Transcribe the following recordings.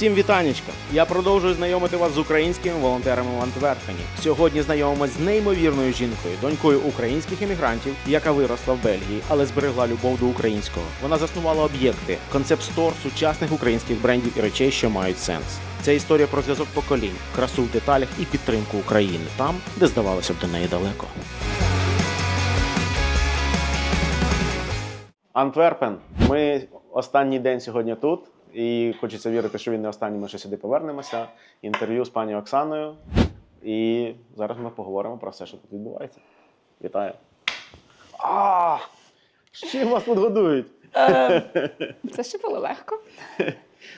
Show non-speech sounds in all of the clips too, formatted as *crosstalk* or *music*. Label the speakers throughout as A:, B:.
A: Всім вітанечка! Я продовжую знайомити вас з українськими волонтерами в Антверпені. Сьогодні знайомимось з неймовірною жінкою, донькою українських емігрантів, яка виросла в Бельгії, але зберегла любов до українського. Вона заснувала об'єкти, концепт стор сучасних українських брендів і речей, що мають сенс. Це історія про зв'язок поколінь, красу в деталях і підтримку України там, де здавалося б до неї далеко. Антверпен. Ми останній день сьогодні тут, і хочеться вірити, що він не останній. Ми ще сюди повернемося. Інтерв'ю з пані Оксаною. І зараз ми поговоримо про все, що тут відбувається. Вітаю. А! з Чим вас тут годують?
B: Е, *laughs* Це ще було легко.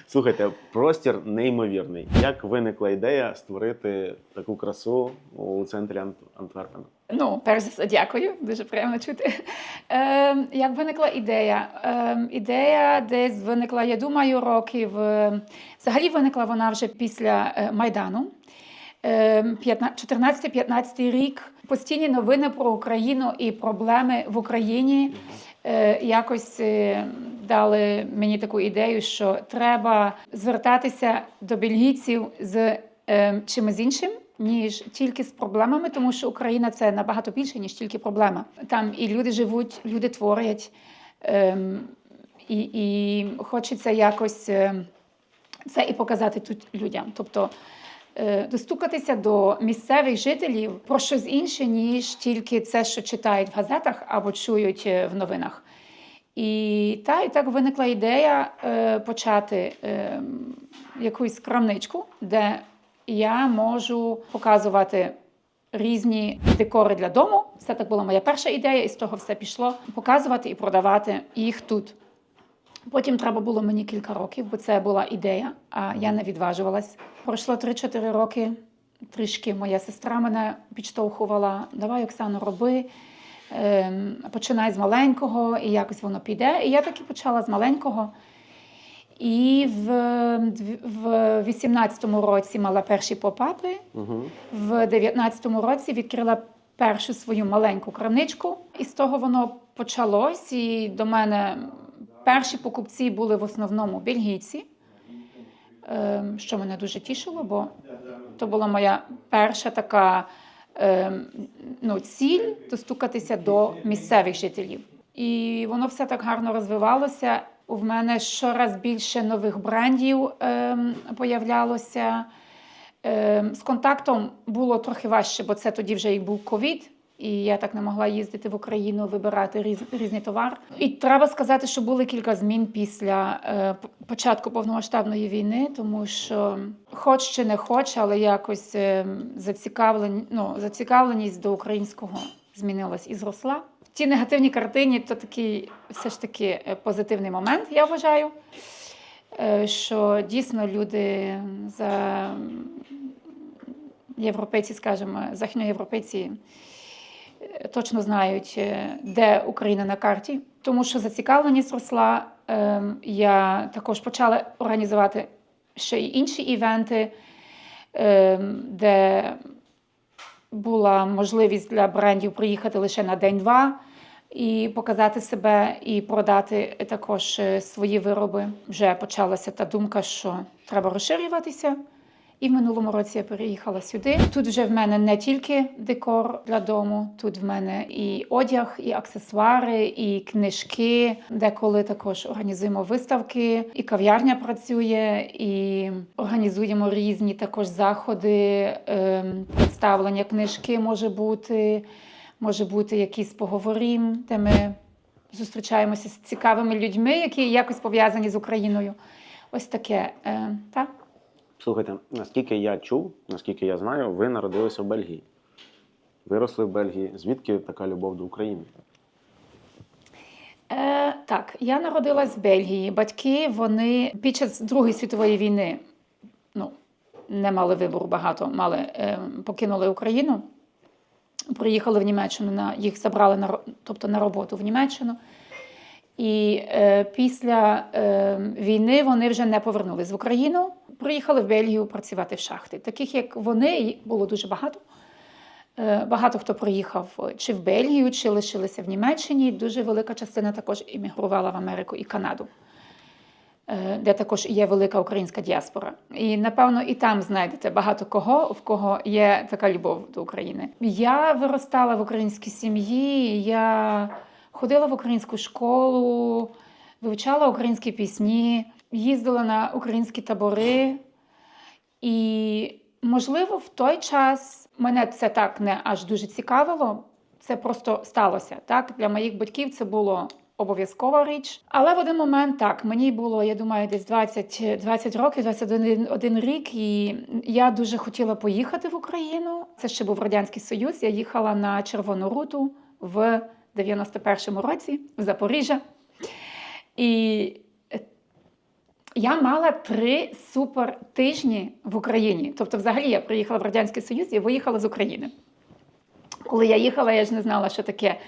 A: Слухайте, простір неймовірний. Як виникла ідея створити таку красу у центрі Ант- Антверпена?
B: Ну, перш за все, дякую, дуже приємно чути. Е, як виникла ідея? Е, ідея десь виникла, я думаю, років. е, Взагалі виникла вона вже після е, Майдану. Е, 14-15 рік постійні новини про Україну і проблеми в Україні е, якось е, дали мені таку ідею, що треба звертатися до бельгійців з чимось іншим. Ніж тільки з проблемами, тому що Україна це набагато більше, ніж тільки проблема. Там і люди живуть, люди творять, ем, і, і хочеться якось е, це і показати тут людям. Тобто е, достукатися до місцевих жителів про щось інше, ніж тільки це, що читають в газетах або чують е, в новинах. І, та, і так виникла ідея е, почати е, якусь крамничку, де я можу показувати різні декори для дому. Це так була моя перша ідея, і з того все пішло. Показувати і продавати їх тут. Потім треба було мені кілька років, бо це була ідея, а я не відважувалась. Пройшло 3-4 роки. Трішки моя сестра мене підштовхувала. Давай, Оксано, роби. Ем, починай з маленького, і якось воно піде. І я так і почала з маленького. І в, в 18-му році мала перші попапи.
A: Угу.
B: В 19-му році відкрила першу свою маленьку крамничку, і з того воно почалось. І до мене перші покупці були в основному бельгійці, ем, що мене дуже тішило, бо то була моя перша така ем, ну, ціль достукатися до місцевих жителів. І воно все так гарно розвивалося. У мене щораз більше нових брендів ем, появлялося. Ем, З контактом було трохи важче, бо це тоді вже і був ковід, і я так не могла їздити в Україну, вибирати різ, різний товар. І треба сказати, що були кілька змін після е, початку повномасштабної війни, тому що, хоч чи не хоч, але якось ем, зацікавлень, ну, зацікавленість до українського змінилась і зросла. В тій негативній картині то такий все ж таки е, позитивний момент, я вважаю. Е, що дійсно люди за європейці, скажімо, західноєвропейці е, точно знають, де Україна на карті, тому що зацікавленість росла. Ем, Я також почала організувати ще й інші івенти, ем, де була можливість для брендів приїхати лише на день-два і показати себе, і продати також е, свої вироби. Вже почалася та думка, що треба розширюватися. І в минулому році я переїхала сюди. Тут вже в мене не тільки декор для дому, тут в мене і одяг, і аксесуари, і книжки. Деколи також організуємо виставки, і кав'ярня працює, і організуємо різні також заходи, ем, представлення книжки може бути, може бути якісь поговорім, де ми зустрічаємося з цікавими людьми, які якось пов'язані з Україною. Ось таке. Е, так?
A: Слухайте, наскільки я чув, наскільки я знаю, ви народилися в Бельгії. Виросли в Бельгії. Звідки така любов до України?
B: Е, так, я народилась в Бельгії. Батьки вони під час Другої світової війни ну, не мали вибору багато, мали, е, покинули Україну, приїхали в Німеччину, на, їх забрали на, тобто на роботу в Німеччину. І е, після е, війни вони вже не повернулись в Україну, приїхали в Бельгію працювати в шахти. Таких як вони було дуже багато. Е, Багато хто приїхав чи в Бельгію, чи лишилися в Німеччині. Дуже велика частина також іммігрувала в Америку і Канаду. е, де також є велика українська діаспора. І напевно і там знайдете багато кого, в кого є така любов до України. Я виростала в українській сім'ї, я ходила в українську школу, вивчала українські пісні, їздила на українські табори. І, можливо, в той час мене це так не аж дуже цікавило. Це просто сталося. Так? Для моїх батьків це було обов'язкова річ. Але в один момент так, мені було, я думаю, десь 20, 20 років, 21 один рік, і я дуже хотіла поїхати в Україну. Це ще був Радянський Союз. Я їхала на Червону руту в 91-му році в Запоріжжя. І я мала три супер тижні в Україні. Тобто, взагалі, я приїхала в Радянський Союз і виїхала з України. Коли я їхала, я ж не знала, що таке.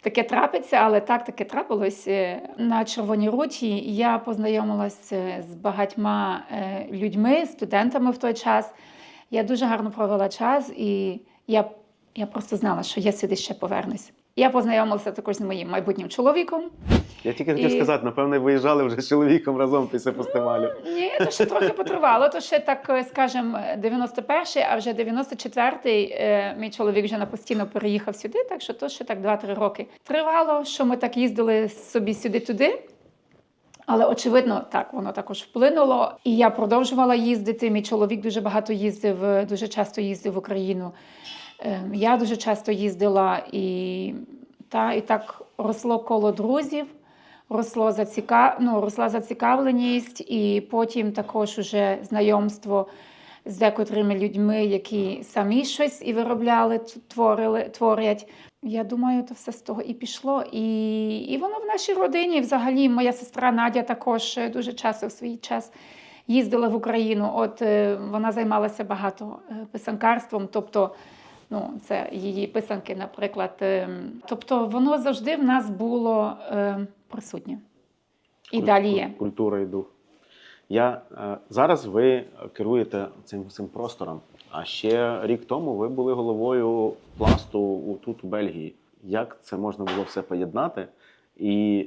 B: Таке трапиться, але так таке трапилось. Е, На Червоній руті я познайомилася з багатьма е, людьми, студентами в той час. Я дуже гарно провела час, і я, я просто знала, що я сюди ще повернусь. Я познайомилася також з моїм майбутнім чоловіком.
A: Я тільки хотів
B: І-
A: сказати, напевно, виїжджали вже з чоловіком разом після фестивалю.
B: Ні, то ще трохи потривало. То ще так, е, скажем, 91-й, а вже 94-й е, мій чоловік вже на постійно переїхав сюди, так що то ще так 2-3 роки тривало, що ми так їздили собі сюди-туди. Але очевидно, так воно також вплинуло. І я продовжувала їздити. Мій чоловік дуже багато їздив, е, дуже часто їздив в Україну. Е, Я дуже часто їздила і, та, і так росло коло друзів росло заціка... ну, росла зацікавленість, і потім також уже знайомство з декотрими людьми, які самі щось і виробляли, творили, творять. Я думаю, то все з того і пішло. І, і воно в нашій родині. Взагалі, моя сестра Надя також е, дуже часто в свій час їздила в Україну. От е, вона займалася багато е, писанкарством, тобто. Ну, це її писанки, наприклад. ем, Тобто воно завжди в нас було е, присутнє. І
A: Куль-
B: далі є.
A: Культура і дух. Я, е, зараз ви керуєте цим, цим простором, а ще рік тому ви були головою пласту у- тут, у Бельгії. Як це можна було все поєднати? І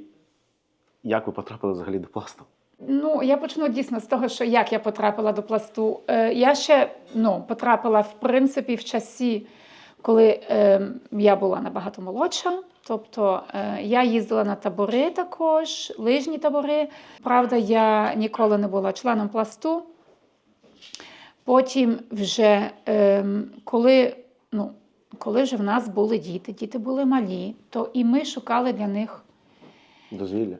A: як ви потрапили взагалі до пласту?
B: Ну, я почну дійсно з того, що як я потрапила до пласту. Е, я ще ну, потрапила, в принципі, в часі, коли е, я була набагато молодша. Тобто е, я їздила на табори також, лижні табори. Правда, я ніколи не була членом пласту. Потім, вже, е, коли, ну, коли вже в нас були діти, діти були малі, то і ми шукали для них
A: Дозвілля?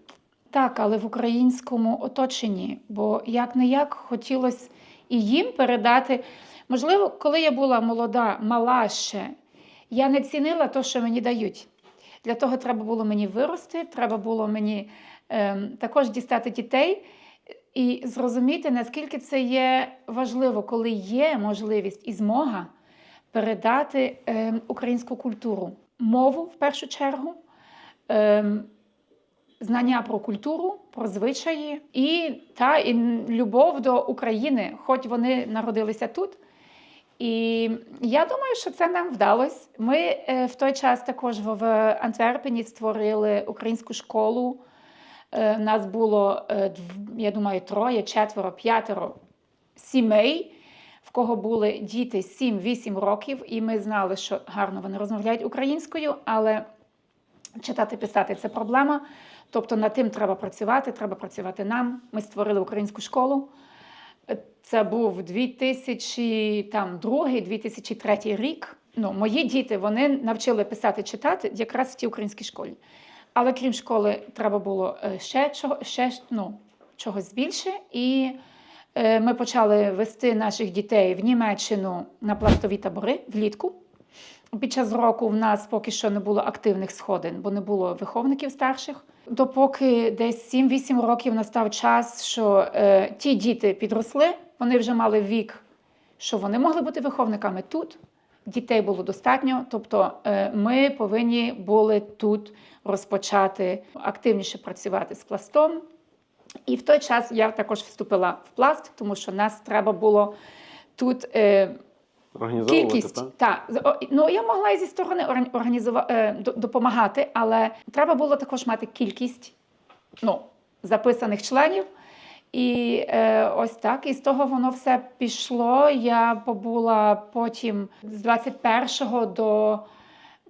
B: Так, але в українському оточенні, бо як не як хотілося і їм передати. Можливо, коли я була молода, мала ще, я не цінила те, що мені дають. Для того треба було мені вирости, треба було мені ем, також дістати дітей і зрозуміти, наскільки це є важливо, коли є можливість і змога передати ем, українську культуру, мову в першу чергу. Ем, знання про культуру, про звичаї і та і любов до України, хоч вони народилися тут. І я думаю, що це нам вдалося. Ми е, в той час також в, Антверпені створили українську школу. Е, нас було, е, я думаю, троє, четверо, п'ятеро сімей, в кого були діти 7-8 років, і ми знали, що гарно вони розмовляють українською, але читати, писати це проблема. Тобто над тим треба працювати, треба працювати нам. Ми створили українську школу. Це був 2002-2003 рік. Ну, мої діти вони навчили писати, читати якраз в тій українській школі. Але крім школи, треба було е, ще, чого, ще ну, чогось більше. І е, ми почали вести наших дітей в Німеччину на пластові табори влітку. Під час року в нас поки що не було активних сходин, бо не було виховників старших. Допоки десь 7-8 років настав час, що е, ті діти підросли, вони вже мали вік, що вони могли бути виховниками тут. Дітей було достатньо, тобто е, ми повинні були тут розпочати активніше працювати з пластом. І в той час я також вступила в пласт, тому що нас треба було тут е,
A: Організовувати,
B: Кількість
A: так?
B: так ну я могла і зі сторони орг- організува- е, допомагати, але треба було також мати кількість ну, записаних членів. І е, ось так. І з того воно все пішло. Я побула потім з 21 до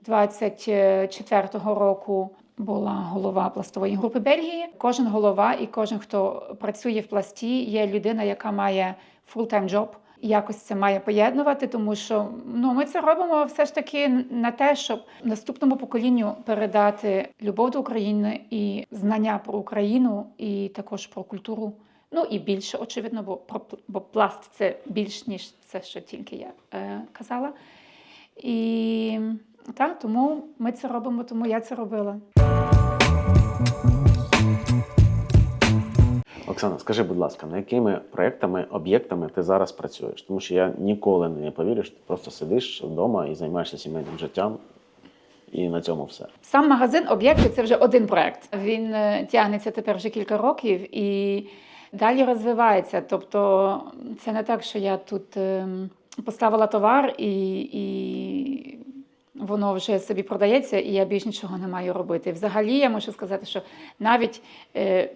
B: 24 року. Була голова пластової групи Бельгії. Кожен голова і кожен, хто працює в пласті, є людина, яка має full-time job. І Якось це має поєднувати, тому що ну ми це робимо все ж таки на те, щоб наступному поколінню передати любов до України і знання про Україну, і також про культуру. Ну і більше, очевидно, бо про бо пласт це більш ніж це, що тільки я е, казала. І так, тому ми це робимо, тому я це робила.
A: Оксана, скажи, будь ласка, на якими проектами, об'єктами ти зараз працюєш? Тому що я ніколи не повірю, що ти просто сидиш вдома і займаєшся сімейним життям, і на цьому все.
B: Сам магазин об'єкти це вже один проект. Він е, тягнеться тепер вже кілька років і далі розвивається. Тобто, це не так, що я тут ем, поставила товар і, і воно вже собі продається, і я більш нічого не маю робити. Взагалі, я можу сказати, що навіть е,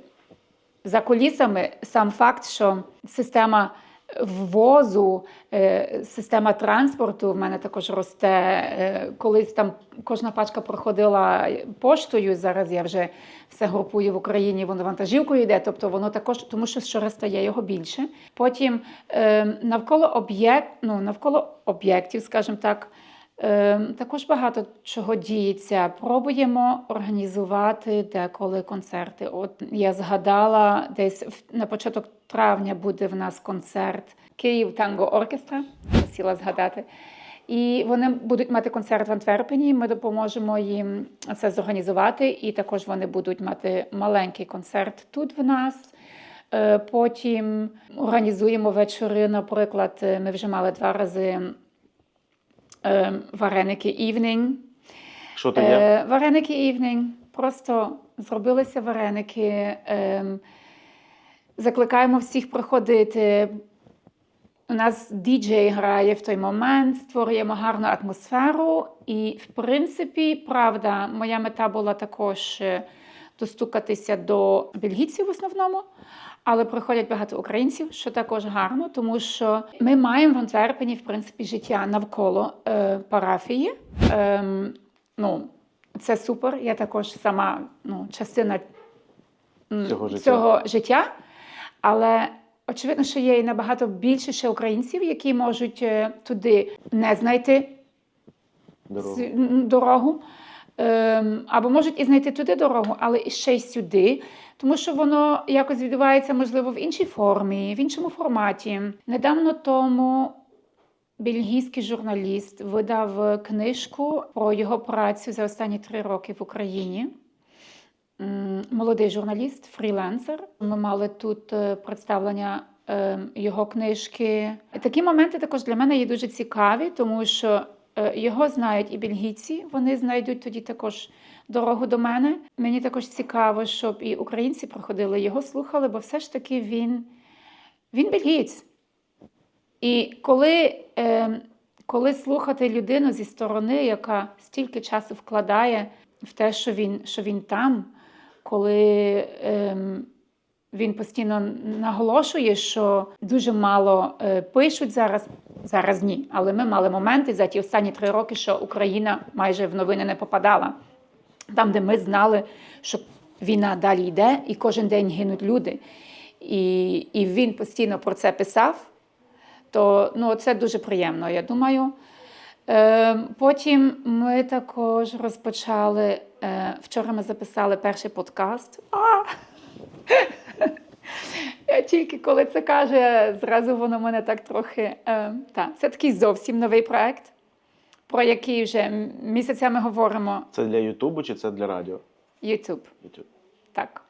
B: за кулісами сам факт, що система ввозу, е, система транспорту в мене також росте. Е, Колись там кожна пачка проходила поштою. Зараз я вже все групую в Україні, воно вантажівкою йде. Тобто воно також, тому що щораз стає його більше. Потім е, навколо об'єкт, ну навколо об'єктів, скажімо так. Е, Також багато чого діється. Пробуємо організувати деколи концерти. От я згадала, десь на початок травня буде в нас концерт Київ Танго Оркестра. Хотіла згадати. І вони будуть мати концерт в Антверпені. Ми допоможемо їм це зорганізувати. І також вони будуть мати маленький концерт тут в нас. Е, Потім організуємо вечори. Наприклад, ми вже мали два рази е, вареники івнінг.
A: Що то є?
B: Е, вареники івнінг. Просто зробилися вареники. ем, закликаємо всіх приходити. У нас діджей грає в той момент, створюємо гарну атмосферу. І, в принципі, правда, моя мета була також е, достукатися до бельгійців в основному, але приходять багато українців, що також гарно, тому що ми маємо в Антверпені, в принципі, життя навколо е, парафії. Ем, ну, це супер. Я також сама ну, частина
A: Цього життя.
B: цього життя. Але очевидно, що є і набагато більше ще українців, які можуть е, туди не знайти
A: Дорогу.
B: дорогу. Ем, Або можуть і знайти туди дорогу, але і ще й сюди, тому що воно якось відбувається, можливо, в іншій формі, в іншому форматі. Недавно тому бельгійський журналіст видав книжку про його працю за останні три роки в Україні. Молодий журналіст, фрілансер. Ми мали тут е, представлення е, його книжки. Такі моменти також для мене є дуже цікаві, тому що його знають і бельгійці, вони знайдуть тоді також дорогу до мене. Мені також цікаво, щоб і українці проходили його, слухали, бо все ж таки він, він бельгієць. І коли, е, коли слухати людину зі сторони, яка стільки часу вкладає в те, що він, що він там, коли ем, він постійно наголошує, що дуже мало е, пишуть зараз. Зараз ні, але ми мали моменти за ті останні три роки, що Україна майже в новини не попадала. Там, де ми знали, що війна далі йде, і кожен день гинуть люди. І, і він постійно про це писав. То ну, це дуже приємно, я думаю. Е, потім ми також розпочали. Е, вчора ми записали перший подкаст. А! Я тільки коли це каже, зразу воно мене так трохи. Е, та. Це такий зовсім новий проект, про який вже місяцями говоримо.
A: Це для Ютубу чи це для радіо?
B: YouTube.
A: Ютуб.
B: Так.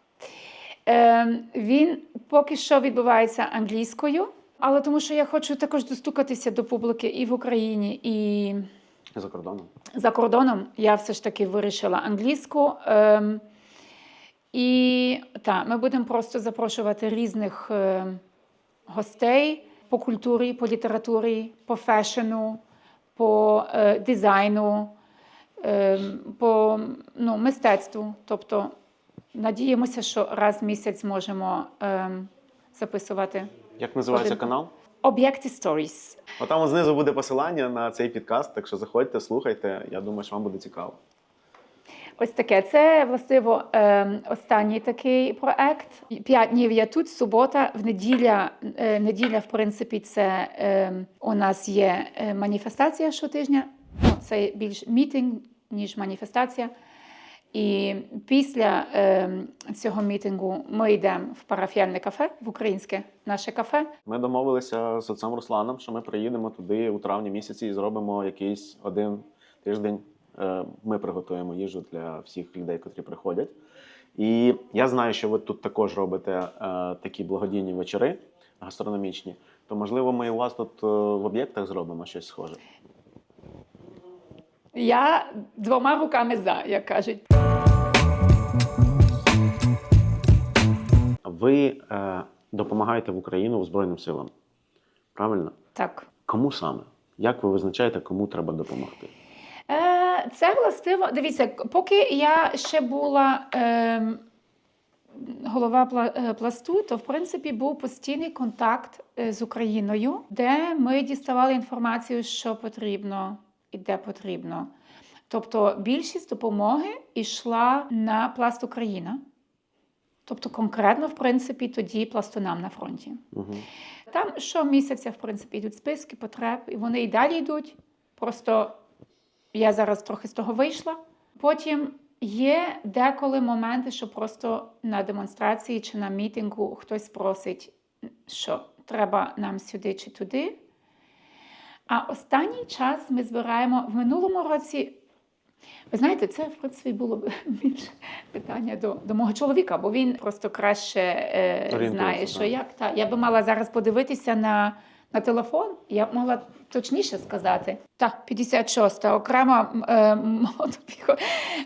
B: Е, він поки що відбувається англійською, але тому що я хочу також достукатися до публіки і в Україні, і
A: За кордоном.
B: за кордоном. Я все ж таки вирішила англійську. Ем, і так, ми будемо просто запрошувати різних е, гостей по культурі, по літературі, по фешену, по е, дизайну, е, по ну, мистецтву. Тобто надіємося, що раз в місяць зможемо ем, записувати.
A: Як називається
B: Один.
A: канал?
B: Об'єкти Stories.
A: Отам знизу буде посилання на цей підкаст, так що заходьте, слухайте. Я думаю, що вам буде цікаво.
B: Ось таке. Це властиво е, останній такий проект. П'ять днів я тут, субота, в неділя. Е, неділя, в принципі, це е, у нас є е, маніфестація щотижня. Ну, це більш мітинг, ніж маніфестація. І після е, цього мітингу ми йдемо в парафіальне кафе, в українське наше кафе.
A: Ми домовилися з отцем Русланом, що ми приїдемо туди у травні місяці і зробимо якийсь один тиждень. Е, Ми приготуємо їжу для всіх людей, котрі приходять. І я знаю, що ви тут також робите е, такі благодійні вечори гастрономічні. То можливо, ми у вас тут е, в об'єктах зробимо щось схоже.
B: Я двома руками за, як кажуть.
A: Ви е, допомагаєте в Україну Збройним силам. Правильно?
B: Так.
A: Кому саме? Як ви визначаєте, кому треба допомогти?
B: Це властиво. Дивіться, поки я ще була е, голова пласту, то в принципі був постійний контакт е, з Україною, де ми діставали інформацію, що потрібно і де потрібно. Тобто більшість допомоги йшла на пласт Україна. Тобто конкретно, в принципі, тоді пластунам на фронті.
A: Угу.
B: Там щомісяця, в принципі, йдуть списки потреб, і вони і далі йдуть. Просто я зараз трохи з того вийшла. Потім є деколи моменти, що просто на демонстрації чи на мітингу хтось просить, що треба нам сюди чи туди. А останній час ми збираємо в минулому році. Ви знаєте, це в принципі було б *laughs* більше питання до, до мого чоловіка, бо він просто краще е, знає, що
A: так.
B: як. Та, я би мала зараз подивитися на, на телефон, я б могла точніше сказати. Так, 56-та окрема е,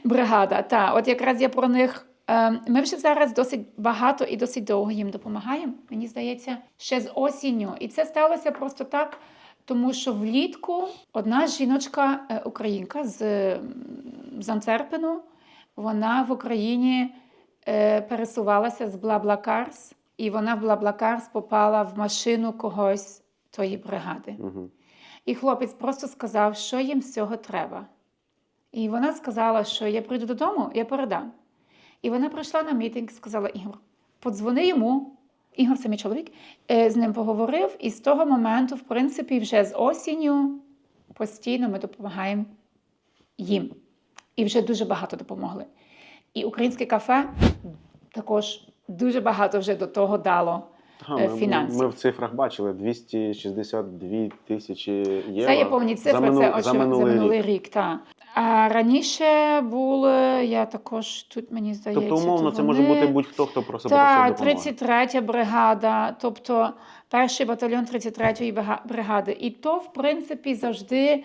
B: бригада. Та, от якраз я про них. Е, Ми вже зараз досить багато і досить довго їм допомагаємо. Мені здається, ще з осінню. І це сталося просто так, тому що влітку одна жіночка, е, українка з, з Антверпену, вона в Україні е, пересувалася з Блаблакарс, і вона в Блаблакарс попала в машину когось тої бригади.
A: Угу.
B: І хлопець просто сказав, що їм з цього треба. І вона сказала, що я прийду додому, я передам. І вона прийшла на мітинг, сказала: Ігор, подзвони йому. Ігор, це мій чоловік, е, з ним поговорив, і з того моменту, в принципі, вже з осінню постійно ми допомагаємо їм. І вже дуже багато допомогли. І українське кафе також дуже багато вже до того дало.
A: Ага,
B: Е,
A: ми,
B: фінансів.
A: ми в цифрах бачили 262 тисячі євро.
B: Це є повні цифри,
A: за, мину-
B: це
A: за минулий,
B: за минулий
A: рік.
B: рік. та. А раніше були, я також тут мені здається.
A: Тобто, умовно,
B: то
A: це може бути будь-хто, хто просто
B: та,
A: допомоги.
B: 33 бригада, тобто перший батальйон 33-ї бригади. І то, в принципі, завжди.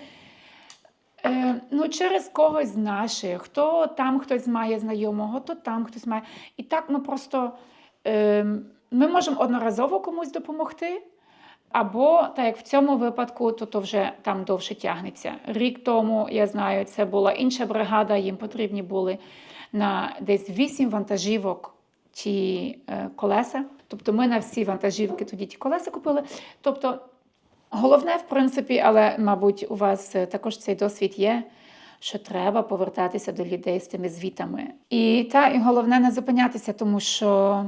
B: Е, ну, через когось з наших, хто там хтось має знайомого, то там хтось має. І так ми просто е, ми можемо одноразово комусь допомогти, або, так як в цьому випадку, то, то вже там довше тягнеться. Рік тому, я знаю, це була інша бригада, їм потрібні були на десь 8 вантажівок ті е, колеса. Тобто ми на всі вантажівки тоді ті колеса купили. Тобто, головне, в принципі, але, мабуть, у вас е, також цей досвід є. Що треба повертатися до людей з тими звітами. І та, і головне не зупинятися, тому що.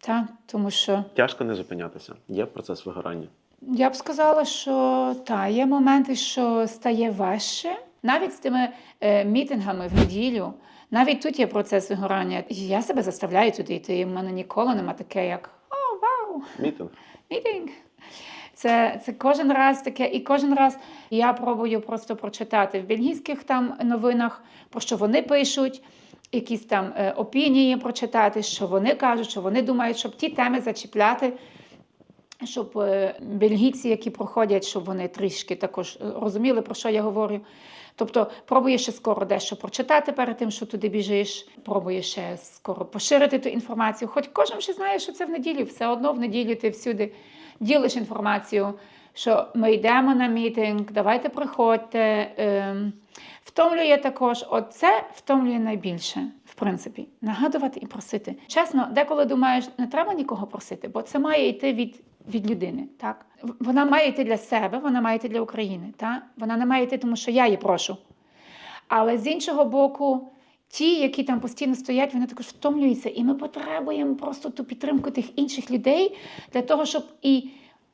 B: Та, тому що
A: Тяжко не зупинятися. Є процес вигорання.
B: я б сказала, що та, є моменти, що стає важче. Навіть з тими е, мітингами в неділю, навіть тут є процес вигорання. Я себе заставляю туди йти. і в мене ніколи нема таке, як о, вау,
A: Мітинг.
B: мітинг. Це, це кожен раз таке, і кожен раз я пробую просто прочитати в бельгійських там новинах, про що вони пишуть, якісь там е, опінії прочитати, що вони кажуть, що вони думають, щоб ті теми зачіпляти, щоб е, бельгійці, які проходять, щоб вони трішки також е, розуміли, про що я говорю. Тобто пробує ще скоро дещо прочитати перед тим, що туди біжиш, пробує ще скоро поширити ту інформацію. Хоч кожен ще знає, що це в неділю, все одно в неділю ти всюди ділиш інформацію. що ми йдемо на мітинг, давайте приходьте. Втомлює також, от це втомлює найбільше, в принципі, нагадувати і просити. Чесно, деколи думаєш, не треба нікого просити, бо це має йти від, від людини. Так? Вона має йти для себе, вона має йти для України. Так? Вона не має йти, тому що я її прошу. Але з іншого боку, ті, які там постійно стоять, вони також втомлюються. І ми потребуємо просто ту підтримку тих інших людей для того, щоб і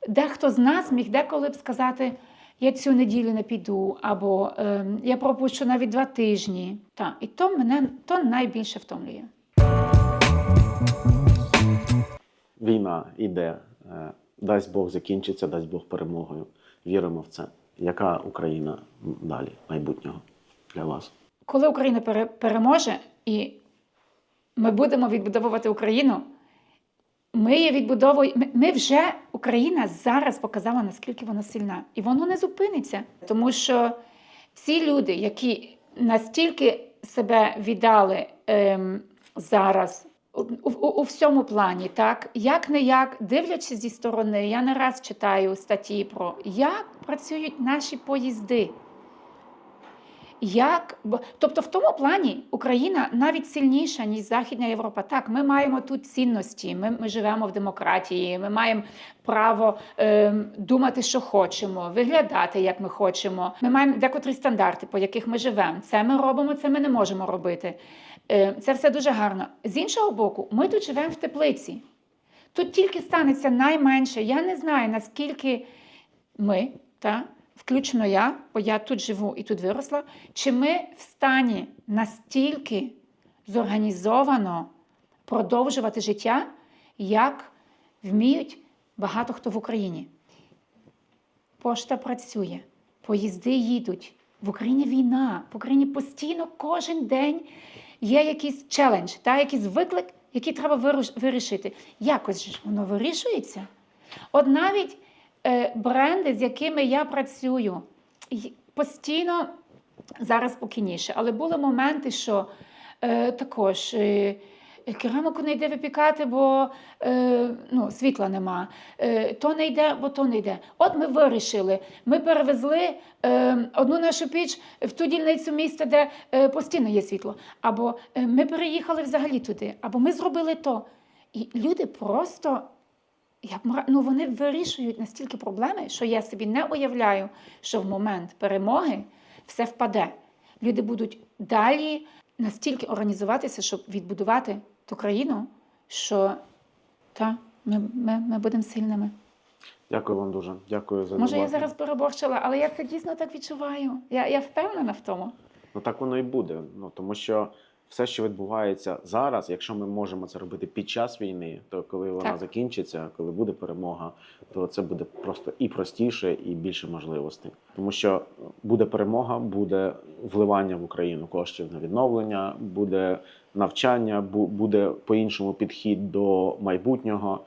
B: дехто з нас міг деколи б сказати. Я цю неділю не піду, або ем, я пропущу навіть два тижні. Та, і то мене то найбільше втомлює.
A: Війна йде. е, Дасть Бог закінчиться, дасть Бог перемогою. Віримо в це. Яка Україна далі майбутнього для вас?
B: Коли Україна пере- переможе і ми будемо відбудовувати Україну, ми її відбудовуємо. Ми, ми вже Україна зараз показала, наскільки вона сильна, і воно не зупиниться, тому що всі люди, які настільки себе віддали ем, зараз. У, у, у всьому плані, так як не як, дивлячись зі сторони, я не раз читаю статті про як працюють наші поїзди. Як тобто, в тому плані Україна навіть сильніша ніж Західна Європа. Так, ми маємо тут цінності. Ми, ми живемо в демократії. Ми маємо право ем, думати, що хочемо, виглядати, як ми хочемо. Ми маємо декотрі стандарти, по яких ми живемо. Це ми робимо, це ми не можемо робити. Е, це все дуже гарно. З іншого боку, ми тут живемо в теплиці. Тут тільки станеться найменше. Я не знаю, наскільки ми, та, включно я, бо я тут живу і тут виросла, чи ми в стані настільки зорганізовано продовжувати життя, як вміють багато хто в Україні. Пошта працює, поїзди їдуть. В Україні війна, в Україні постійно кожен день є якийсь челендж, та, якийсь виклик, який треба вирішити. Якось ж воно вирішується. От навіть бренди, з якими я працюю, постійно зараз спокійніше, але були моменти, що е, також. Е, Керамику не йде випікати, бо е, ну, світла нема. Е, то не йде, бо то не йде. От ми вирішили. Ми перевезли е, одну нашу піч в ту дільницю міста, де е, постійно є світло. Або е, ми переїхали взагалі туди, або ми зробили то. І люди просто як ну, вони вирішують настільки проблеми, що я собі не уявляю, що в момент перемоги все впаде. Люди будуть далі настільки організуватися, щоб відбудувати ту країну, що та, ми, ми, ми будемо сильними.
A: Дякую вам дуже. Дякую за
B: Може, я зараз переборщила, але я це дійсно так відчуваю. Я, я впевнена в тому.
A: Ну так воно і буде. Ну тому що все, що відбувається зараз, якщо ми можемо це робити під час війни, то коли вона
B: Так.
A: закінчиться, коли буде перемога, то це буде просто і простіше, і більше можливостей. Тому що буде перемога, буде вливання в Україну коштів на відновлення, буде навчання, бу- буде по-іншому підхід до майбутнього.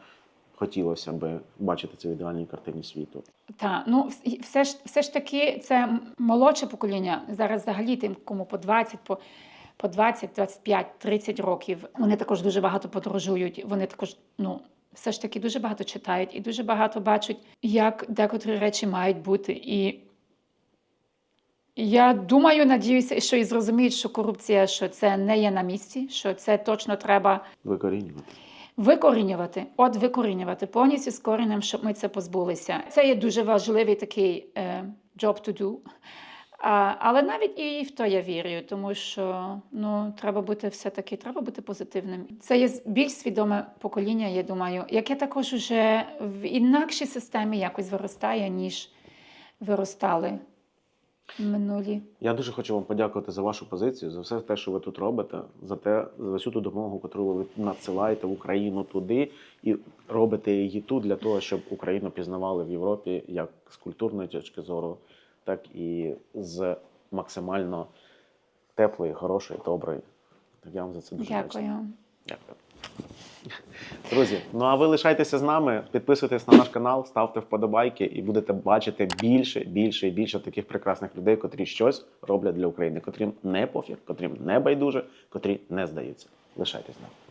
A: Хотілося би бачити це в ідеальній картині світу.
B: Так, ну все ж все ж таки це молодше покоління. Зараз взагалі тим, кому по 20, по, по 20, 25, 30 років. Вони також дуже багато подорожують. Вони також, ну. Все ж таки дуже багато читають і дуже багато бачать, як декотрі речі мають бути. І я думаю, надіюся, що і зрозуміють, що корупція, що це не є на місці, що це точно треба
A: Викорінювати.
B: Викорінювати, от викорінювати повністю з коренем, щоб ми це позбулися. Це є дуже важливий такий е, job to do. А, але навіть і в то я вірю, тому що ну, треба бути все-таки, треба бути позитивним. Це є більш свідоме покоління, я думаю, яке також уже в інакшій системі якось виростає, ніж виростали минулі.
A: Я дуже хочу вам подякувати за вашу позицію, за все те, що ви тут робите, за те, за всю ту допомогу, яку ви надсилаєте в Україну туди і робите її тут для того, щоб Україну пізнавали в Європі як з культурної точки зору, так і з максимально теплої, хорошої, доброї. Я вам за це дуже.
B: Дякую.
A: Дякую. Друзі, ну а ви лишайтеся з нами, підписуйтесь на наш канал, ставте вподобайки і будете бачити більше, більше і більше таких прекрасних людей, котрі щось роблять для України, котрим не пофіг, котрим не байдуже, котрі не здаються. Лишайтесь з нами.